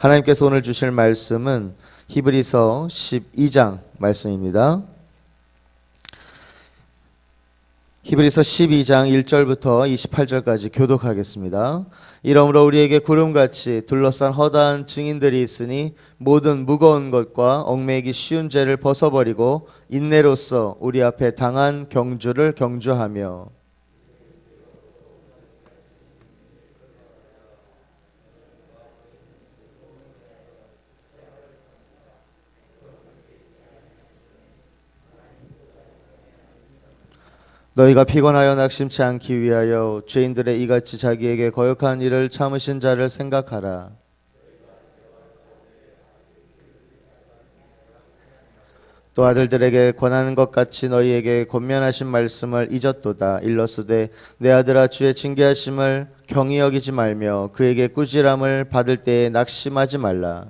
하나님께서 오늘 주실 말씀은 히브리서 12장 말씀입니다. 히브리서 12장 1절부터 28절까지 교독하겠습니다. 이러므로 우리에게 구름같이 둘러싼 허다한 증인들이 있으니 모든 무거운 것과 얽매이기 쉬운 죄를 벗어버리고 인내로서 우리 앞에 당한 경주를 경주하며 너희가 피곤하여 낙심치 않기 위하여 죄인들의 이같이 자기에게 거역한 일을 참으신 자를 생각하라. 또 아들들에게 권하는 것 같이 너희에게 권면하신 말씀을 잊었도다. 일러스되 내 아들아 주의 징계하심을 경히 여기지 말며 그에게 꾸지람을 받을 때에 낙심하지 말라.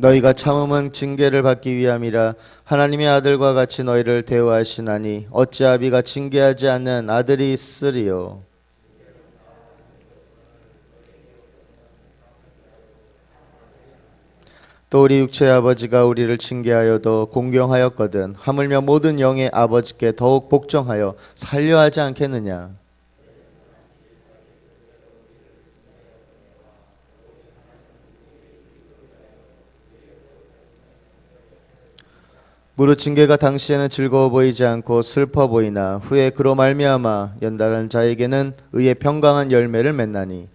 너희가 참음은 징계를 받기 위함이라 하나님의 아들과 같이 너희를 대우하시나니 어찌 아비가 징계하지 않는 아들이 있으리요? 또 우리 육체의 아버지가 우리를 징계하여도 공경하였거든 하물며 모든 영의 아버지께 더욱 복종하여 살려 하지 않겠느냐 무릇 징계가 당시에는 즐거워 보이지 않고 슬퍼 보이나 후에 그로 말미암아 연달한 자에게는 의의 평강한 열매를 맺나니.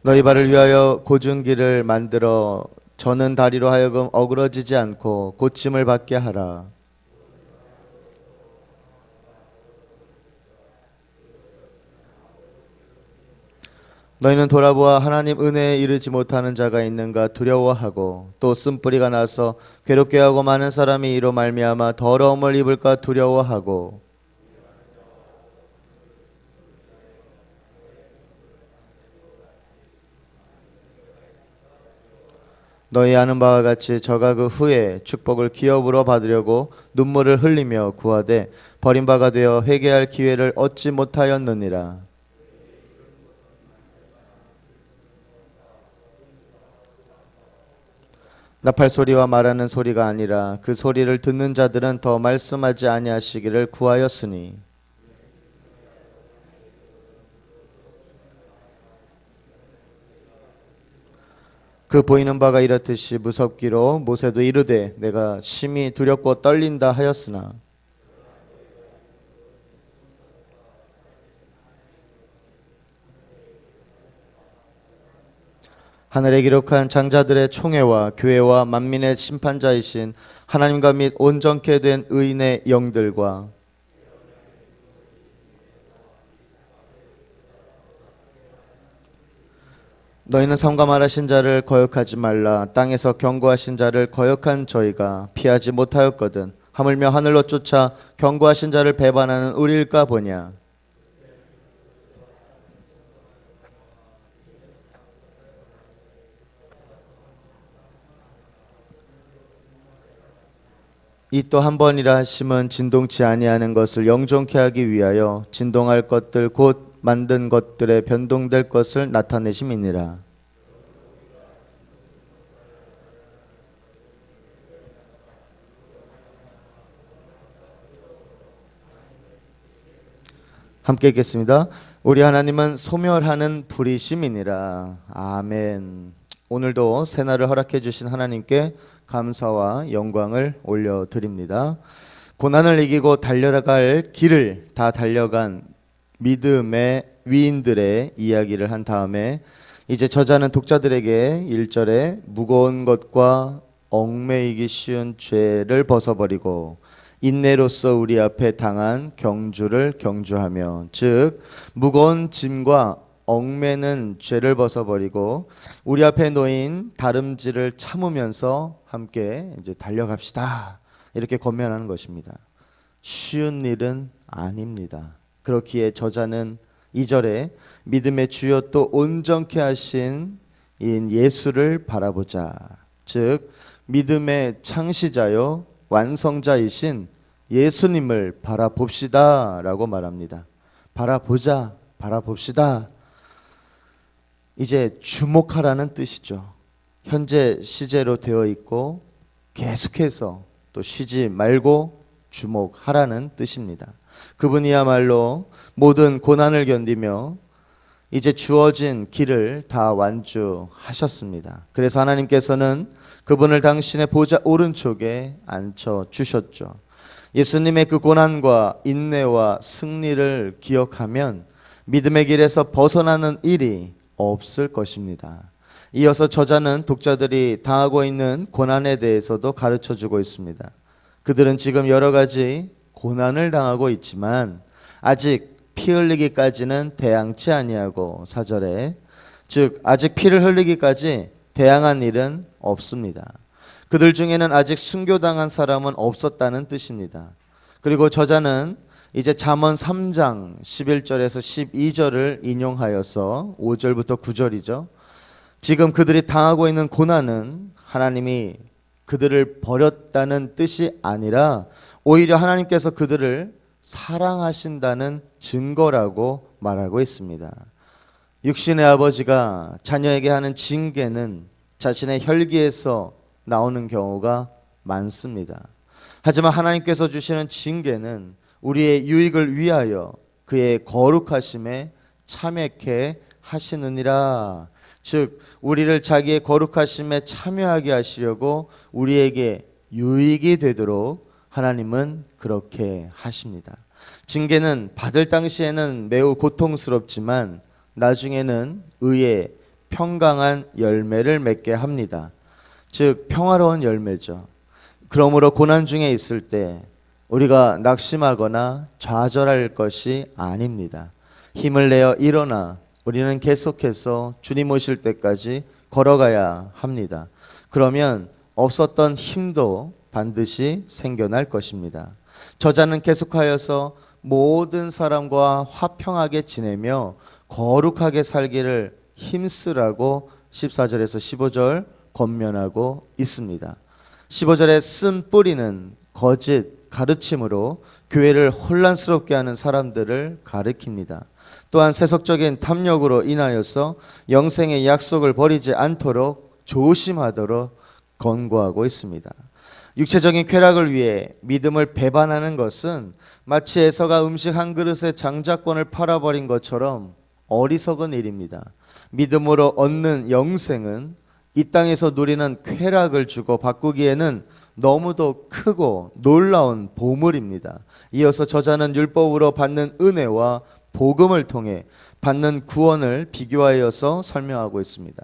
너희 발을 위하여 고준기를 만들어 저는 다리로 하여금 어그러지지 않고 고침을 받게 하라 너희는 돌아보아 하나님 은혜에 이르지 못하는 자가 있는가 두려워하고 또 쓴뿌리가 나서 괴롭게 하고 많은 사람이 이로 말미암아 더러움을 입을까 두려워하고 너희 아는 바와 같이 저가 그 후에 축복을 기업으로 받으려고 눈물을 흘리며 구하되 버림바가 되어 회개할 기회를 얻지 못하였느니라 나팔 소리와 말하는 소리가 아니라 그 소리를 듣는 자들은 더 말씀하지 아니하시기를 구하였으니. 그 보이는 바가 이렇듯이 무섭기로 모세도 이르되 내가 심히 두렵고 떨린다 하였으나 하늘에 기록한 장자들의 총회와 교회와 만민의 심판자이신 하나님과 및 온전케 된 의인의 영들과 너희는 삼가 말하신 자를 거역하지 말라. 땅에서 경고하신 자를 거역한 저희가 피하지 못하였거든. 하물며 하늘로 쫓아 경고하신 자를 배반하는 우리일까 보냐 이 또 한 번이라 하심은 진동치 아니하는 것을 영존케 하기 위하여 진동할 것들 곧 만든 것들에 변동될 것을 나타내심이니라. 함께 읽겠습니다. 우리 하나님은 소멸하는 불이심이니라. 아멘. 오늘도 새날을 허락해 주신 하나님께 감사와 영광을 올려드립니다. 고난을 이기고 달려갈 길을 다 달려간 믿음의 위인들의 이야기를 한 다음에 이제 저자는 독자들에게 1절에 무거운 것과 얽매이기 쉬운 죄를 벗어버리고 인내로서 우리 앞에 당한 경주를 경주하며 즉 무거운 짐과 얽매는 죄를 벗어버리고 우리 앞에 놓인 다름질을 참으면서 함께 이제 달려갑시다. 이렇게 권면하는 것입니다. 쉬운 일은 아닙니다. 그렇기에 저자는 2절에 믿음의 주요 또 온전케 하신 인 예수를 바라보자. 즉 믿음의 창시자요 완성자이신 예수님을 바라봅시다라고 말합니다. 바라보자, 바라봅시다. 이제 주목하라는 뜻이죠. 현재 시제로 되어 있고 계속해서 또 쉬지 말고 주목하라는 뜻입니다. 그분이야말로 모든 고난을 견디며 이제 주어진 길을 다 완주하셨습니다. 그래서 하나님께서는 그분을 당신의 보좌 오른쪽에 앉혀 주셨죠. 예수님의 그 고난과 인내와 승리를 기억하면 믿음의 길에서 벗어나는 일이 없을 것입니다. 이어서 저자는 독자들이 당하고 있는 고난에 대해서도 가르쳐 주고 있습니다. 그들은 지금 여러 가지 고난을 당하고 있지만 아직 피 흘리기까지는 대항치 아니하고 사절에 즉 아직 피를 흘리기까지 대항한 일은 없습니다. 그들 중에는 아직 순교당한 사람은 없었다는 뜻입니다. 그리고 저자는 이제 잠언 3장 11절에서 12절을 인용하여서 5절부터 9절이죠. 지금 그들이 당하고 있는 고난은 하나님이 그들을 버렸다는 뜻이 아니라 오히려 하나님께서 그들을 사랑하신다는 증거라고 말하고 있습니다. 육신의 아버지가 자녀에게 하는 징계는 자신의 혈기에서 나오는 경우가 많습니다. 하지만 하나님께서 주시는 징계는 우리의 유익을 위하여 그의 거룩하심에 참여케 하시느니라. 즉 우리를 자기의 거룩하심에 참여하게 하시려고 우리에게 유익이 되도록 하나님은 그렇게 하십니다. 징계는 받을 당시에는 매우 고통스럽지만 나중에는 의의 평강한 열매를 맺게 합니다. 즉 평화로운 열매죠. 그러므로 고난 중에 있을 때 우리가 낙심하거나 좌절할 것이 아닙니다. 힘을 내어 일어나 우리는 계속해서 주님 오실 때까지 걸어가야 합니다. 그러면 없었던 힘도 반드시 생겨날 것입니다. 저자는 계속하여서 모든 사람과 화평하게 지내며 거룩하게 살기를 힘쓰라고 14절에서 15절 권면하고 있습니다. 15절에 쓴 뿌리는 거짓 가르침으로 교회를 혼란스럽게 하는 사람들을 가리킵니다. 또한 세속적인 탐욕으로 인하여서 영생의 약속을 버리지 않도록 조심하도록 권고하고 있습니다. 육체적인 쾌락을 위해 믿음을 배반하는 것은 마치 에서가 음식 한 그릇의 장자권을 팔아버린 것처럼 어리석은 일입니다. 믿음으로 얻는 영생은 이 땅에서 누리는 쾌락을 주고 바꾸기에는 너무도 크고 놀라운 보물입니다. 이어서 저자는 율법으로 받는 은혜와 복음을 통해 받는 구원을 비교하여서 설명하고 있습니다.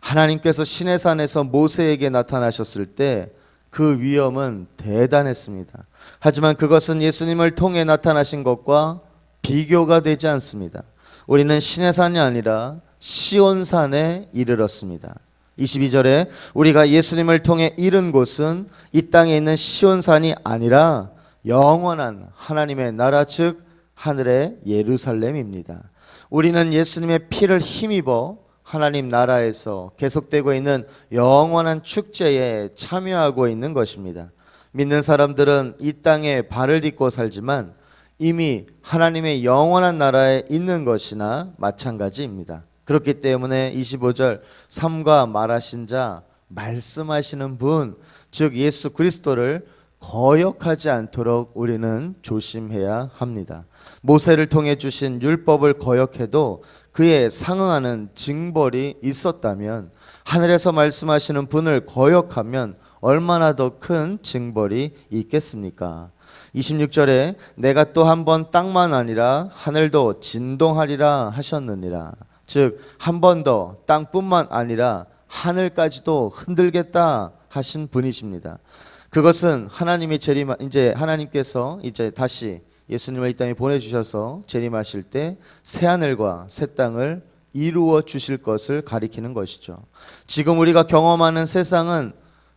하나님께서 신의 산에서 모세에게 나타나셨을 때 그 위험은 대단했습니다. 하지만 그것은 예수님을 통해 나타나신 것과 비교가 되지 않습니다. 우리는 신의 산이 아니라 시온산에 이르렀습니다. 22절에 우리가 예수님을 통해 이른 곳은 이 땅에 있는 시온산이 아니라 영원한 하나님의 나라 즉 하늘의 예루살렘입니다. 우리는 예수님의 피를 힘입어 하나님 나라에서 계속되고 있는 영원한 축제에 참여하고 있는 것입니다. 믿는 사람들은 이 땅에 발을 딛고 살지만 이미 하나님의 영원한 나라에 있는 것이나 마찬가지입니다. 그렇기 때문에 25절 삼가 말하신 자 말씀하시는 분 즉 예수 그리스도를 거역하지 않도록 우리는 조심해야 합니다. 모세를 통해 주신 율법을 거역해도 그에 상응하는 징벌이 있었다면 하늘에서 말씀하시는 분을 거역하면 얼마나 더 큰 징벌이 있겠습니까? 26절에 내가 또 한 번 땅만 아니라 하늘도 진동하리라 하셨느니라. 즉 한 번 더 땅뿐만 아니라 하늘까지도 흔들겠다 하신 분이십니다. 그것은 하나님이 재림 이제 하나님께서 이제 다시 예수님을 이 땅에 보내 주셔서 재림하실 때 새 하늘과 새 땅을 이루어 주실 것을 가리키는 것이죠. 지금 우리가 경험하는 세상은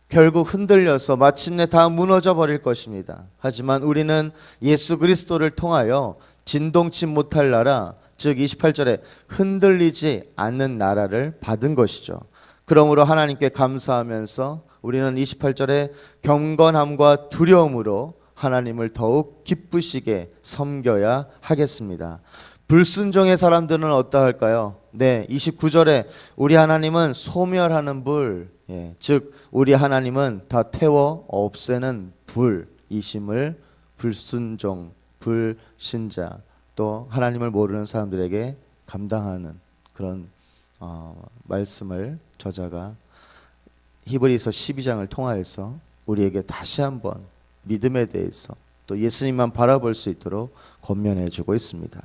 결국 흔들려서 마침내 다 무너져 버릴 것입니다. 하지만 우리는 예수 그리스도를 통하여 진동치 못할 나라, 즉 28절에 흔들리지 않는 나라를 받은 것이죠. 그러므로 하나님께 감사하면서 우리는 28절에 경건함과 두려움으로 하나님을 더욱 기쁘시게 섬겨야 하겠습니다. 불순종의 사람들은 어떠할까요? 네, 29절에 우리 하나님은 소멸하는 불, 예, 즉 우리 하나님은 다 태워 없애는 불이심을 불순종, 불신자 또 하나님을 모르는 사람들에게 감당하는 그런 어, 말씀을 저자가 히브리서 12장을 통하여서 우리에게 다시 한번 믿음에 대해서 또 예수님만 바라볼 수 있도록 권면해 주고 있습니다.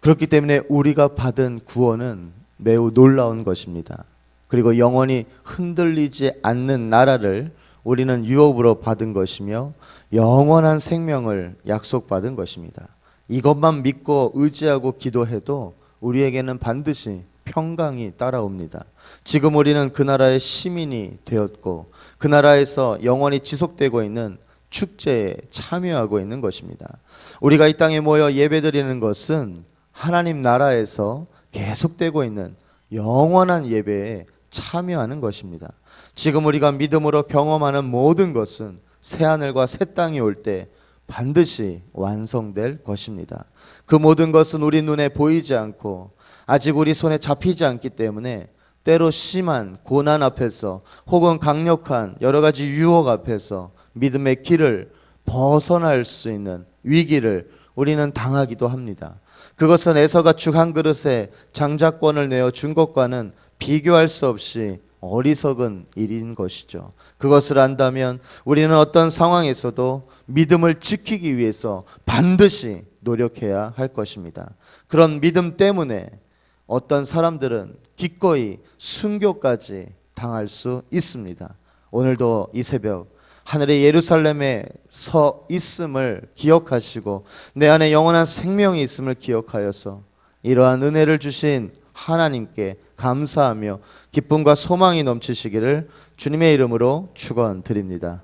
그렇기 때문에 우리가 받은 구원은 매우 놀라운 것입니다. 그리고 영원히 흔들리지 않는 나라를 우리는 유업으로 받은 것이며 영원한 생명을 약속받은 것입니다. 이것만 믿고 의지하고 기도해도 우리에게는 반드시 평강이 따라옵니다. 지금 우리는 그 나라의 시민이 되었고 그 나라에서 영원히 지속되고 있는 축제에 참여하고 있는 것입니다. 우리가 이 땅에 모여 예배드리는 것은 하나님 나라에서 계속되고 있는 영원한 예배에 참여하는 것입니다. 지금 우리가 믿음으로 경험하는 모든 것은 새 하늘과 새 땅이 올때 반드시 완성될 것입니다. 그 모든 것은 우리 눈에 보이지 않고 아직 우리 손에 잡히지 않기 때문에 때로 심한 고난 앞에서 혹은 강력한 여러 가지 유혹 앞에서 믿음의 길을 벗어날 수 있는 위기를 우리는 당하기도 합니다. 그것은 에서가 죽 한 그릇에 장자권을 내어 준 것과는 비교할 수 없이 어리석은 일인 것이죠. 그것을 안다면 우리는 어떤 상황에서도 믿음을 지키기 위해서 반드시 노력해야 할 것입니다. 그런 믿음 때문에 어떤 사람들은 기꺼이 순교까지 당할 수 있습니다. 오늘도 이 새벽 하늘의 예루살렘에 서 있음을 기억하시고 내 안에 영원한 생명이 있음을 기억하여서 이러한 은혜를 주신 하나님께 감사하며 기쁨과 소망이 넘치시기를 주님의 이름으로 축원드립니다.